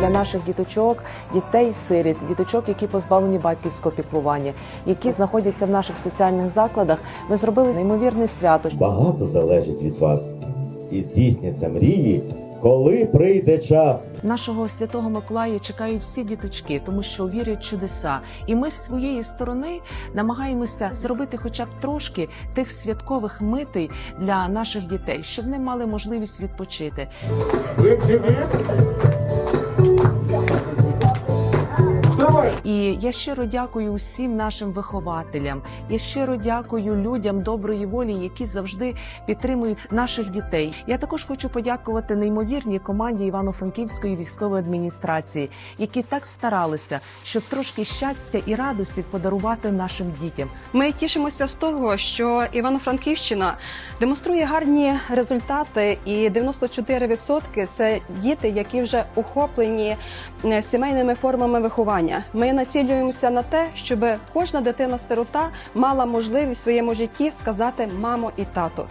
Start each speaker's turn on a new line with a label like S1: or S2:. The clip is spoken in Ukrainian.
S1: для наших діточок, дітей сиріт, діточок, які позбавлені батьківського піклування, які знаходяться в наших соціальних закладах. Ми зробили неймовірне свято.
S2: Багато залежить від вас. І здійсняться мрії, коли прийде час.
S1: Нашого святого Миколая чекають всі діточки, тому що вірять чудеса. І ми з своєї сторони намагаємося зробити хоча б трошки тих святкових митей для наших дітей, щоб вони мали можливість відпочити. І я щиро дякую усім нашим вихователям. Я щиро дякую людям доброї волі, які завжди підтримують наших дітей. Я також хочу подякувати неймовірній команді Івано-Франківської військової адміністрації, які так старалися, щоб трошки щастя і радості подарувати нашим дітям.
S3: Ми тішимося з того, що Івано-Франківщина демонструє гарні результати, і 94% – це діти, які вже охоплені е, сімейними формами виховання. Ми націлюємося на те, щоб кожна дитина-сирота мала можливість в своєму житті сказати мамо і тато.